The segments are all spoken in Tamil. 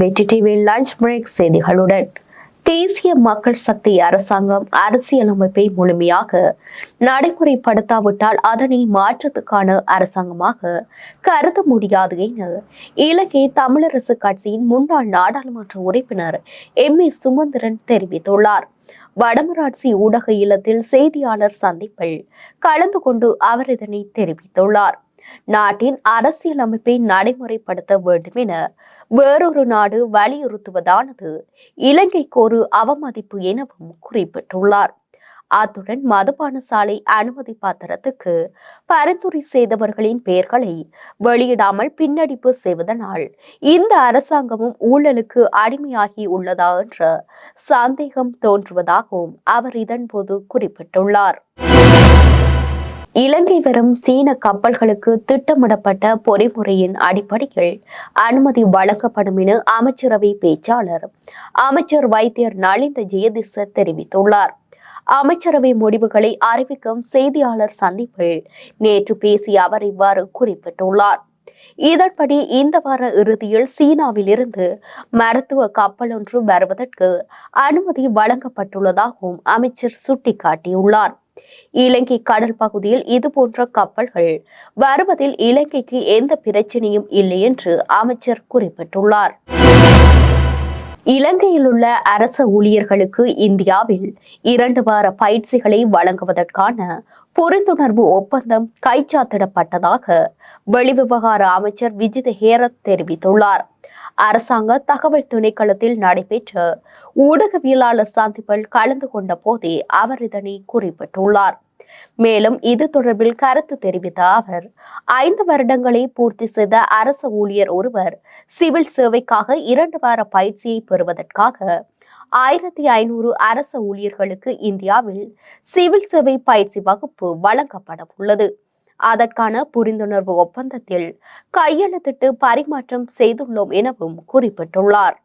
வெற்றி டிவி லஞ்ச் பிரேக் செய்திகளுடன். தேசிய மக்கள் சக்தி அரசாங்கம் அரசியலமைப்பை முழுமையாக நடைமுறைப்படுத்தாவிட்டால் அதனை மாற்றத்துக்கான அரசாங்கமாக கருத முடியாது என இலங்கை தமிழரசு கட்சியின் முன்னாள் நாடாளுமன்ற உறுப்பினர் எம். ஏ. சுமந்திரன் தெரிவித்துள்ளார். வடமராட்சி ஊடக இல்லத்தில் செய்தியாளர் சந்திப்பில் கலந்து கொண்டு அவர் இதனை தெரிவித்துள்ளார். நாட்டின் அரசியலமைப்பை நடைமுறைப்படுத்த வேண்டும் என வேறொரு நாடு வலியுறுத்துவதானது? இலங்கைக்கு ஒரு அவமதிப்பு எனவும் குறிப்பிட்டுள்ளார். அத்துடன் மதுபான சாலை அனுமதி பாத்திரத்துக்கு பரிந்துரை செய்தவர்களின் பெயர்களை வெளியிடாமல் பின்னடிப்பு செய்வதனால் இந்த அரசாங்கமும் ஊழலுக்கு அடிமையாகி உள்ளதா என்ற சந்தேகம் தோன்றுவதாகவும் அவர் இதன்போது குறிப்பிட்டுள்ளார். இலங்கை வரும் சீன கப்பல்களுக்கு திட்டமிடப்பட்ட பொறிமுறையின் அடிப்படையில் அனுமதி வழங்கப்படும் என அமைச்சரவை பேச்சாளர் அமைச்சர் வைத்தியர் நலிந்த ஜெயதிச தெரிவித்துள்ளார். அமைச்சரவை முடிவுகளை அறிவிக்கும் செய்தியாளர் சந்திப்பில் நேற்று பேசிய அவர் இவ்வாறு குறிப்பிட்டுள்ளார். இதன்படி இந்த வார இறுதியில் சீனாவில் இருந்து மருத்துவ கப்பல் ஒன்று வருவதற்கு அனுமதி வழங்கப்பட்டுள்ளதாகவும் அமைச்சர் சுட்டிக்காட்டியுள்ளார். இலங்கை கடல் பகுதியில் இதுபோன்ற கப்பல்கள் வருவதில் இலங்கைக்கு எந்த பிரச்சனையும் இல்லை என்று அமைச்சர் குறிப்பிட்டுள்ளார். இலங்கையில் உள்ள அரச ஊழியர்களுக்கு இந்தியாவில் இரண்டு வார பயிற்சிகளை வழங்குவதற்கான புரிந்துணர்வு ஒப்பந்தம் கைச்சாத்திடப்பட்டதாக வெளிவிவகார அமைச்சர் விஜித ஹேரத் தெரிவித்துள்ளார். அரசாங்க தகவல் திணைக்களத்தில் நடைபெற்ற ஊடகவியலாளர் சந்திப்பில் கலந்து கொண்ட போதே அவர் இதனை குறிப்பிட்டுள்ளார். மேலும் இது தொடர்பில் கருத்து தெரிவித்த அவர் ஐந்து வருடங்களை பூர்த்தி செய்த அரச ஊழியர் ஒருவர் சிவில் சேவைக்காக இரண்டு வார பயிற்சியை பெறுவதற்காக ஆயிரத்தி ஐநூறு அரச ஊழியர்களுக்கு இந்தியாவில் சிவில் சேவை பயிற்சி வகுப்பு வழங்கப்பட உள்ளது அதற்கான புரிந்துணர்வு ஒப்பந்தத்தில் கையெழுத்திட்டு பரிமாற்றம் செய்துள்ளோம் எனவும் குறிப்பிட்டுள்ளார்.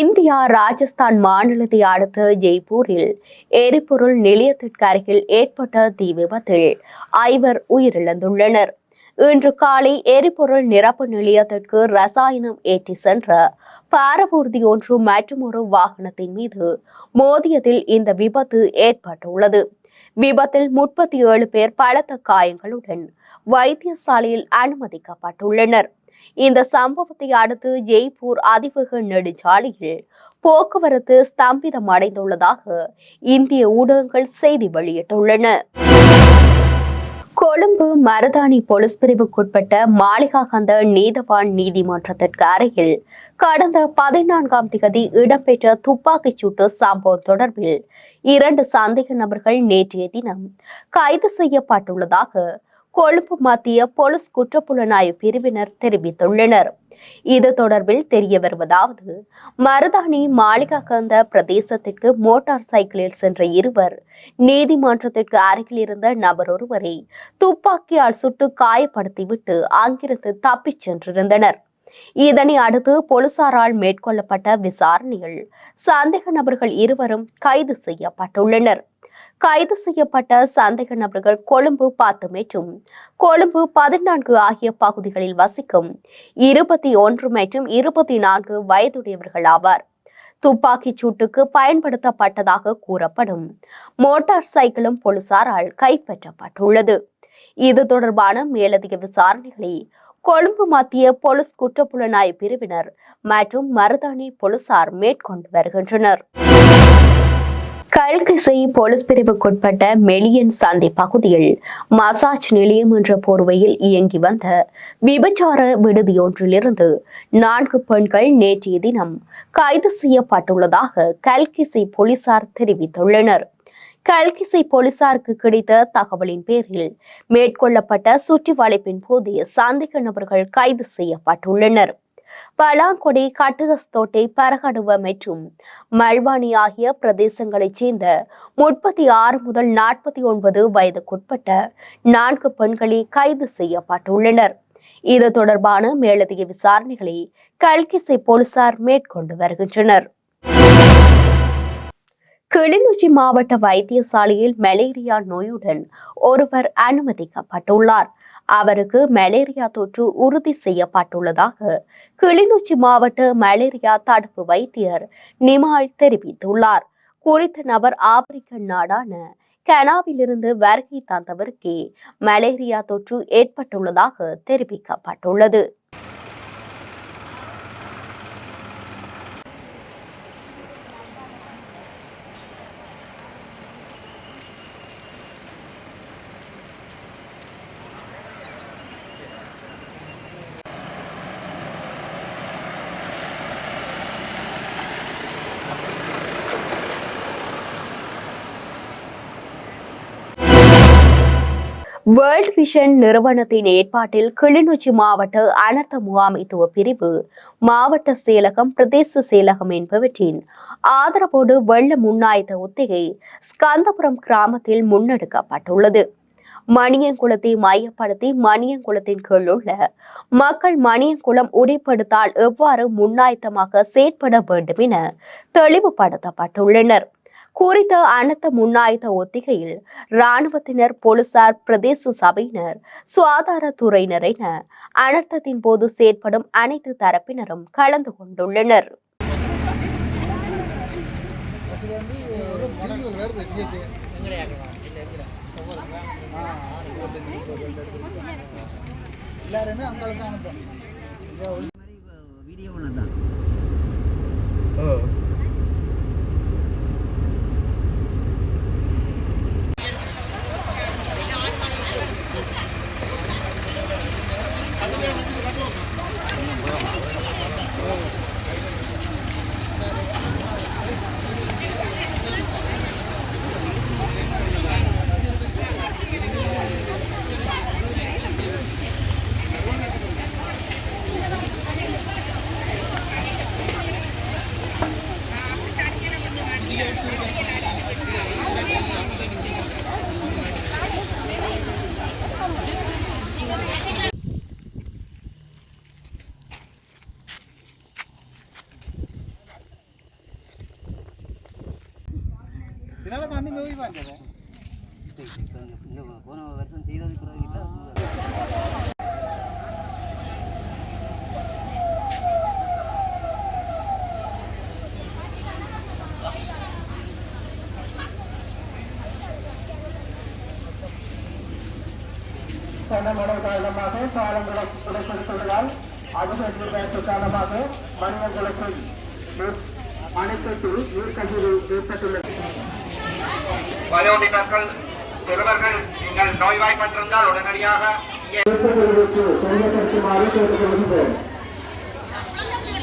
இந்தியா ராஜஸ்தான் மாநிலத்தை அடுத்த ஜெய்ப்பூரில் எரிபொருள் நிலையத்திற்கு அருகில் ஏற்பட்ட தீ விபத்தில் ஐவர் உயிரிழந்துள்ளனர். இன்று காலை எரிபொருள் நிரப்பு நிலையத்திற்கு ரசாயனம் ஏற்றி சென்ற பாரவூர்தி ஒன்று மற்றொரு வாகனத்தின் மீது மோதியதில் இந்த விபத்து ஏற்பட்டுள்ளது. விபத்தில் முப்பத்தி ஏழு பேர் பலத்த காயங்களுடன் வைத்தியசாலையில் அனுமதிக்கப்பட்டுள்ளனர். இந்த சம்பவத்தை அடுத்து ஜெய்ப்பூர் அதிவேக நெடுஞ்சாலையில் போக்குவரத்து ஸ்தம்பிதம் அடைந்துள்ளதாக இந்திய ஊடகங்கள் செய்தி வெளியிட்டுள்ளன. கொழும்பு மருதாணி போலீஸ் பிரிவுக்குட்பட்ட மாளிகாகந்த நீதவான் நீதிமன்றத்திற்கு அருகில் கடந்த பதினான்காம் திகதி இடம்பெற்ற துப்பாக்கிச் சூட்டு சம்பவம் தொடர்பில் இரண்டு சந்தேக நபர்கள் நேற்றைய தினம் கைது செய்யப்பட்டுள்ளதாக கொழும்பு மத்திய போலீஸ் குற்றப்புலனாய்வு பிரிவினர் தெரிவித்துள்ளனர். இது தொடர்பில் தெரிய வருவதாவது மருதாணி மாளிகாகந்த பிரதேசத்திற்கு மோட்டார் சைக்கிளில் சென்ற இருவர் நீதிமன்றத்திற்கு அருகில் இருந்த நபர் ஒருவரை துப்பாக்கியால் சுட்டு காயப்படுத்திவிட்டு அங்கிருந்து தப்பிச் சென்றிருந்தனர். இதனை அடுத்து போலீசாரால் மேற்கொள்ளப்பட்ட விசாரணையில் சந்தேக நபர்கள் இருவரும் கைது செய்யப்பட்டுள்ளனர். கைது செய்யப்பட்ட சந்தேக நபர்கள் கொழும்பு பத்து மற்றும் கொழும்பு பதினான்கு ஆகிய பகுதிகளில் வசிக்கும் இருபத்தி ஒன்று மற்றும் இருபத்தி நான்கு வயதுடையவர்கள் ஆவார். துப்பாக்கிச் சூட்டுக்கு பயன்படுத்தப்பட்டதாக கூறப்படும். மோட்டார் சைக்கிளும் போலீசாரால் கைப்பற்றப்பட்டுள்ளது. இது தொடர்பான மேலதிக விசாரணைகளை கொழும்பு மத்திய போலீஸ் குற்றப்புலனாய் பிரிவினர் மற்றும் மருதாணி போலீசார் மேற்கொண்டு வருகின்றனர். கல்கிசை போலீஸ் பிரிவுக்குட்பட்ட மெலியன் சந்தி பகுதியில் மசாஜ் நிலையம் என்ற போர்வையில் இயங்கி வந்த விபச்சார விடுதியொன்றிலிருந்து நான்கு பெண்கள் நேற்றைய தினம் கைது செய்யப்பட்டுள்ளதாக கல்கிசை போலீசார் தெரிவித்துள்ளனர். கல்கிசை போலீசாருக்கு கிடைத்த தகவலின் பேரில் மேற்கொள்ளப்பட்ட சுற்றி வளைப்பின் போது சந்தேக நபர்கள் கைது செய்யப்பட்டுள்ளனர். பலாங்கொடி கட்டுகஸ்தோட்டை பரகடுவ மற்றும் மல்வானி ஆகிய பிரதேசங்களைச் சேர்ந்த முப்பத்தி ஆறு முதல் நாற்பத்தி ஒன்பது வயதுக்குட்பட்ட நான்கு பெண்களே கைது செய்யப்பட்டுள்ளனர். இது தொடர்பான மேலதிக விசாரணைகளை கல்கிசை போலீசார் மேற்கொண்டு வருகின்றனர். கிளிநொச்சி மாவட்ட வைத்தியசாலையில் மலேரியா நோயுடன் ஒருவர் அனுமதிக்கப்பட்டுள்ளார். அவருக்கு மலேரியா தொற்று உறுதி செய்யப்பட்டுள்ளதாக கிளிநொச்சி மாவட்ட மலேரியா தடுப்பு வைத்தியர் நிமால் தெரிவித்துள்ளார். குறித்த நபர் ஆப்பிரிக்க நாடான கனாவிலிருந்து வருகை தந்தவருக்கே மலேரியா தொற்று ஏற்பட்டுள்ளதாக தெரிவிக்கப்பட்டுள்ளது. வேர்ல்ட் விஷன் நிறுவனத்தின் ஏற்பாட்டில் கிளிநொச்சி மாவட்ட அனர்த்த முகாமைத்துவ பிரிவு மாவட்ட செயலகம் பிரதேச செயலகம் என்பவற்றின் ஆதரவோடு வெள்ள முன்னாய்த்த ஒத்திகை ஸ்கந்தபுரம் கிராமத்தில் முன்னெடுக்கப்பட்டுள்ளது. மணியங்குளத்தை மையப்படுத்தி மணியங்குளத்தின் கீழ் உள்ள மக்கள் மணியங்குளம் உடைப்படுத்தால் எவ்வாறு முன்னாய்த்தமாக செயற்பட வேண்டும் என தெளிவுபடுத்தப்பட்டுள்ளனர். குறித்த அனைத்து முன்னாயத்த ஒத்திகையில் இராணுவத்தினர் போலீசார் பிரதேச சபையினர் சுகாதாரத்துறையினர் என அனர்த்தத்தின் போது செயற்படும் அனைத்து தரப்பினரும் கலந்து கொண்டுள்ளனர். எல்லாருமே அங்கே தான் வீடியோ ஒன்று தான். இதெல்லாம் தண்ணி நோய் பார்த்தது இந்த போன வருஷம் செய்தது பிறகு இல்லை மழை காரணமாக பாலங்குளம் உடைப்படுத்துவதால் அதிக நீர்வரத்து காரணமாக நீர்க்கசிவு ஏற்பட்டுள்ளது வயோதிகர்கள் சிறுவர்கள் நீங்கள் நோய்வாய்ப்பட்டிருந்தால் உடனடியாக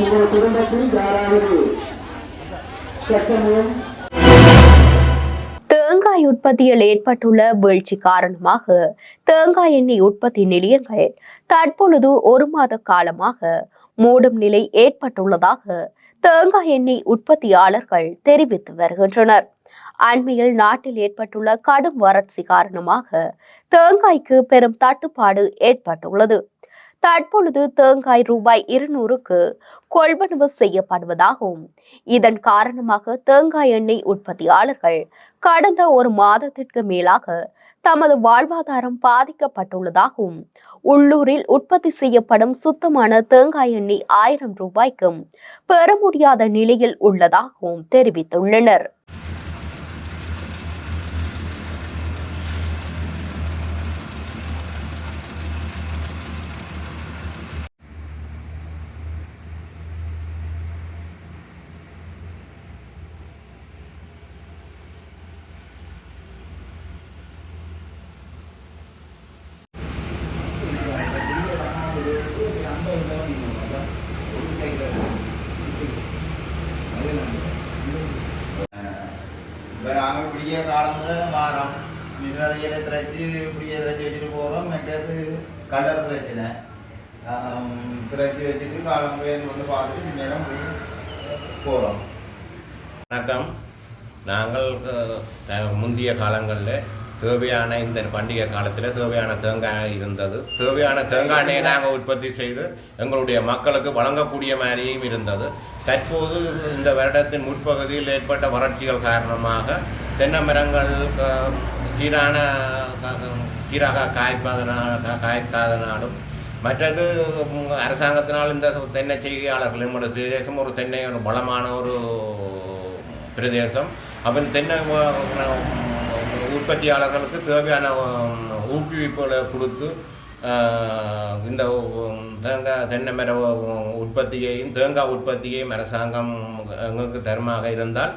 உங்கள் குடும்பத்தில் யாராவது பிரச்சனையும் தேங்காய் உற்பத்தியில் ஏற்பட்டுள்ள வீழ்ச்சி காரணமாக தேங்காய் எண்ணெய் உற்பத்தி நிலையங்கள் தற்பொழுது ஒரு மாத காலமாக மூடும் நிலை ஏற்பட்டுள்ளதாக தேங்காய் எண்ணெய் உற்பத்தியாளர்கள் தெரிவித்து வருகின்றனர். அண்மையில் நாட்டில் ஏற்பட்டுள்ள கடும் வறட்சி காரணமாக தேங்காய்க்கு பெரும் தட்டுப்பாடு ஏற்பட்டுள்ளது. தற்பொழுது தேங்காய் ரூபாய் இருநூறுக்கு கொள்வனவு செய்யப்படுவதாகவும் இதன் காரணமாக தேங்காய் எண்ணெய் உற்பத்தியாளர்கள் கடந்த ஒரு மாதத்திற்கு மேலாக தமது வாழ்வாதாரம் பாதிக்கப்பட்டுள்ளதாகவும் உள்ளூரில் உற்பத்தி செய்யப்படும் சுத்தமான தேங்காய் எண்ணெய் ஆயிரம் ரூபாய்க்கும் பெற முடியாத நிலையில் உள்ளதாகவும் தெரிவித்துள்ளனர். நாங்கள் காலத்தில் மாறும். முதல் மின்னறையில் திரைச்சி இப்படியே திரைச்சி வச்சுட்டு போகிறோம் மற்றது கலர் பிரச்சனை திரைச்சி வச்சுட்டு காலம் வந்து பார்த்துட்டு பின்னேரம் போகிறோம் வணக்கம். நாங்கள் முந்தைய காலங்களில் தேவையான இந்த பண்டிகை காலத்தில் தேவையான தேங்காய் இருந்தது. தேவையான தேங்காய் எண்ணெயை நாங்கள் உற்பத்தி செய்து எங்களுடைய மக்களுக்கு வழங்கக்கூடிய மாதிரியும் இருந்தது. தற்போது இந்த வருடத்தின் முற்பகுதியில் ஏற்பட்ட வறட்சிகள் காரணமாக தென்னை மரங்கள் சீரான சீராக காய்ப்பதனால் காய்க்காதனாலும் மற்றது அரசாங்கத்தினால் இந்த தென்னை செய்கையாளர்கள் நம்முடைய பிரதேசம் ஒரு தென்னை ஒரு பலமான ஒரு பிரதேசம் அப்போ தென்னை உற்பத்தியாளர்களுக்கு தேவையான ஊக்குவிப்புகளை கொடுத்து இந்த தேங்காய் தென்னை மர உற்பத்தியையும் தேங்காய் உற்பத்தியையும் அரசாங்கம் எங்களுக்கு தரமாக இருந்தால்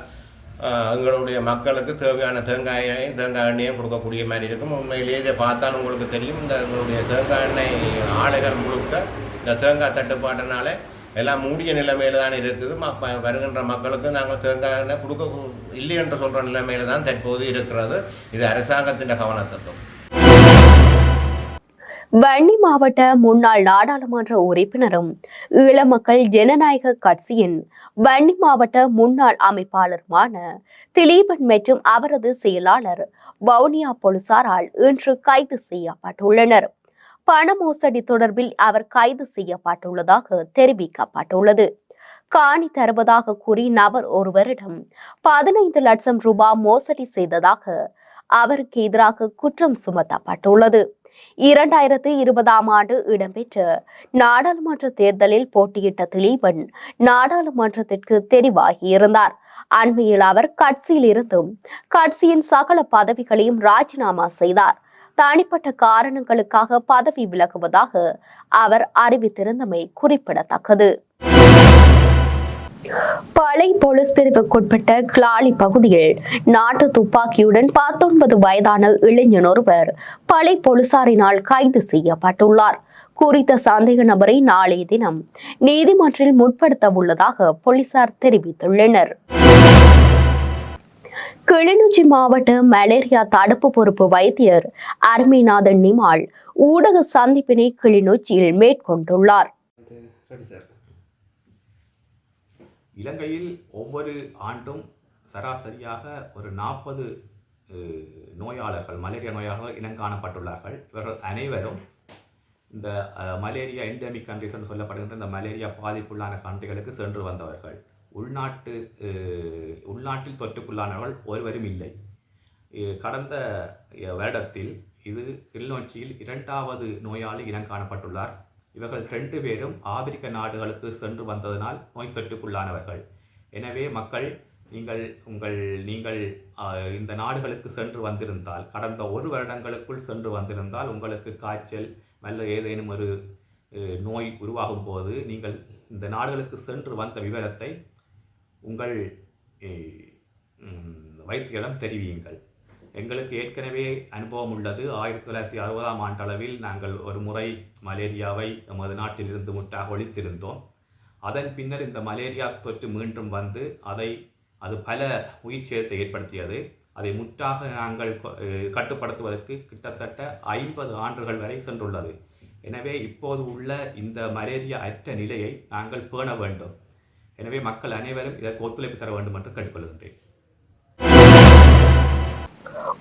எங்களுடைய மக்களுக்கு தேவையான தேங்காயையும் தேங்காய் எண்ணெயும் கொடுக்கக்கூடிய மாதிரி இருக்கும். உண்மையிலேயே இதை பார்த்தால் உங்களுக்கு தெரியும். இந்த எங்களுடைய தேங்காய் எண்ணெய் ஆலைகள் முழுக்க இந்த தேங்காய் தட்டுப்பாட்டினால எல்லாம் மூடிய நிலைமையில தான் இருக்குது. ம- வருகின்ற மக்களுக்கு நாங்கள் தேங்காய் எண்ணெய் கொடுக்க இல்லை என்று சொல்கிற நிலைமையில் தான் தற்போது இருக்கிறது. இது அரசாங்கத்தின் கவனத்துக்கும். வன்னி மாவட்ட முன்னாள் நாடாளுமன்ற உறுப்பினரும் ஈழமக்கள் ஜனநாயக கட்சியின் வன்னி மாவட்ட முன்னாள் அமைப்பாளருமான திலீபன் மற்றும் அவரது செயலாளர் வவுனியா போலீசாரால் இன்று கைது செய்யப்பட்டுள்ளனர். பண மோசடி தொடர்பில் அவர் கைது செய்யப்பட்டுள்ளதாக தெரிவிக்கப்பட்டுள்ளது. காணி தருவதாக கூறி நபர் ஒருவரிடம் பதினைந்து லட்சம் ரூபாய் மோசடி செய்ததாக அவருக்கு எதிராக குற்றம் சுமத்தப்பட்டுள்ளது. இரண்டாயிரத்தி இருபதாம் ஆண்டு இடம்பெற்ற நாடாளுமன்ற தேர்தலில் போட்டியிட்ட திலீபன் நாடாளுமன்றத்திற்கு தெரிவாகியிருந்தார் அண்மையில் அவர் கட்சியில் இருந்தும் கட்சியின் சகல பதவிகளையும் ராஜினாமா செய்தார். தனிப்பட்ட காரணங்களுக்காக பதவி விலகுவதாக அவர் அறிவித்திருந்தமை குறிப்பிடத்தக்கது. பளை போலீஸ் பிரிவுக்குட்பட்ட கிளாலி பகுதியில் நாட்டு துப்பாக்கியுடன் பத்தொன்பது வயதான இளைஞன் ஒருவர் பளை போலீசாரினால் கைது செய்யப்பட்டுள்ளார். குறித்த சந்தேக நபரை நாளைய தினம் நீதிமன்றில் முற்படுத்த உள்ளதாக போலீசார் தெரிவித்துள்ளனர். கிளிநொச்சி மாவட்ட மலேரியா தடுப்பு பொறுப்பு வைத்தியர் அருமைநாதன் நிமால் ஊடக சந்திப்பினை கிளிநொச்சியில் மேற்கொண்டுள்ளார். சார். இலங்கையில் ஒவ்வொரு ஆண்டும் சராசரியாக ஒரு நாற்பது நோயாளர்கள் மலேரியா நோயாளர்கள் இனங்காணப்பட்டுள்ளார்கள் இவர்கள் அனைவரும் இந்த மலேரியா எண்டமிக் கண்ட்ரிஸ் என்று சொல்லப்படுகின்ற இந்த மலேரியா பாதிப்புள்ளான கண்ட்ரிகளுக்கு சென்று வந்தவர்கள். உள்நாட்டு உள்நாட்டில் தொற்றுக்குள்ளானவர்கள் ஒருவரும் இல்லை. கடந்த வருடத்தில் இது கிளிநொச்சியில் இரண்டாவது நோயாளி இனம் காணப்பட்டுள்ளார். இவர்கள் ரெண்டு பேரும் ஆப்பிரிக்க நாடுகளுக்கு சென்று வந்ததனால் நோய் தொற்றுக்குள்ளானவர்கள் எனவே மக்கள் நீங்கள் உங்கள் நீங்கள் இந்த நாடுகளுக்கு சென்று வந்திருந்தால் கடந்த ஒரு வருடங்களுக்குள் சென்று வந்திருந்தால் உங்களுக்கு காய்ச்சல் நல்ல ஏதேனும் ஒரு நோய் உருவாகும் போது நீங்கள் இந்த நாடுகளுக்கு சென்று வந்த விவரத்தை உங்கள் அஹ், வைத்தியரிடம் தெரிவியுங்கள். எங்களுக்கு ஏற்கனவே அனுபவம் உள்ளது. ஆயிரத்தி தொள்ளாயிரத்தி அறுபதாம் ஆண்டளவில் நாங்கள் ஒரு முறை மலேரியாவை நமது நாட்டிலிருந்து முற்றாக ஒழித்திருந்தோம். அதன் பின்னர் இந்த மலேரியா தொற்று மீண்டும் வந்து அதை அது பல உயிர் சேதத்தை ஏற்படுத்தியது. அதை முற்றாக நாங்கள் கட்டுப்படுத்துவதற்கு கிட்டத்தட்ட ஐம்பது ஆண்டுகள் வரை சென்றுள்ளது. எனவே இப்போது உள்ள இந்த மலேரியா அற்ற நிலையை நாங்கள் பேண வேண்டும். எனவே மக்கள் அனைவரும் இதற்கு ஒத்துழைப்பு தர வேண்டும் என்று கேட்டுக்கொள்கின்றேன்.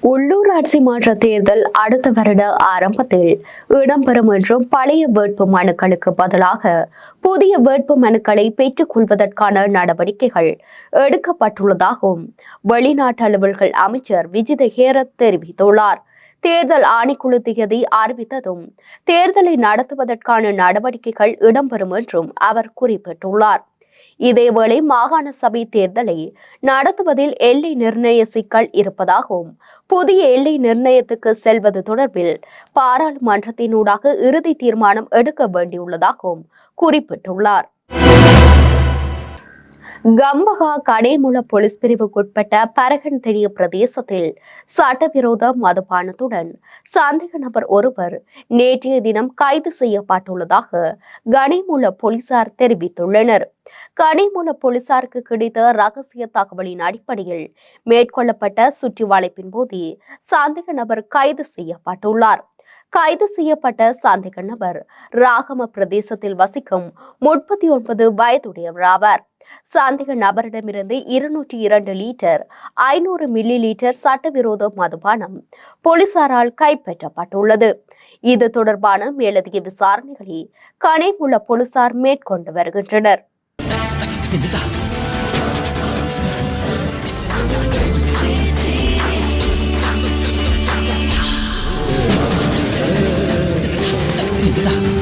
உள்ளூராட்சி மன்ற தேர்தல் அடுத்த வருட ஆரம்பத்தில் இடம்பெறும் என்றும் பழைய வேட்பு மனுக்களுக்கு பதிலாக புதிய வேட்பு மனுக்களை பெற்றுக் கொள்வதற்கான நடவடிக்கைகள் எடுக்கப்பட்டுள்ளதாகவும் வெளிநாட்டு அலுவல்கள் அமைச்சர் விஜித ஹேரத் தெரிவித்துள்ளார். தேர்தல் ஆணைக்குழு திகதி அறிவித்ததும் தேர்தலை நடத்துவதற்கான நடவடிக்கைகள் இடம்பெறும் என்றும் அவர் குறிப்பிட்டுள்ளார். இதேவேளை மாகாண சபை தேர்தலை நடத்துவதில் எல்லை நிர்ணய சிக்கல் இருப்பதாகவும் புதிய எல்லை நிர்ணயத்துக்கு செல்வது தொடர்பில் பாராளுமன்றத்தினூடாக இறுதி தீர்மானம் எடுக்க வேண்டியுள்ளதாகவும் குறிப்பிட்டுள்ளார். கம்பகா கடைமுல போலீஸ் பிரிவுக்குட்பட்ட பரகன் பரகன்தெளிய பிரதேசத்தில் சட்டவிரோத மதுபானத்துடன் சந்தேக நபர் ஒருவர் நேற்றைய தினம் கைது செய்யப்பட்டுள்ளதாக கனிமுல போலீசார் தெரிவித்துள்ளனர். கனிமுல போலீசாருக்கு கிடைத்த ரகசிய தகவலின் அடிப்படையில் மேற்கொள்ளப்பட்ட சுற்றி வளைப்பின் போது சந்தேக நபர் கைது செய்யப்பட்டுள்ளார். கைது செய்யப்பட்ட சந்தேக நபர் ராகம பிரதேசத்தில் வசிக்கும் முப்பத்தி ஒன்பது வயதுடையவர் ஆவார். சந்தேக நபரிடமிருந்து இருநூற்றி இரண்டு லீட்டர் ஐநூறு மில்லி லிட்டர் சட்டவிரோத மதுபானம் போலீசாரால் கைப்பற்றப்பட்டுள்ளது இது தொடர்பான மேலதிக விசாரணைகளை கனைமுள்ள போலீசார் மேற்கொண்டு வருகின்றனர் Yeah.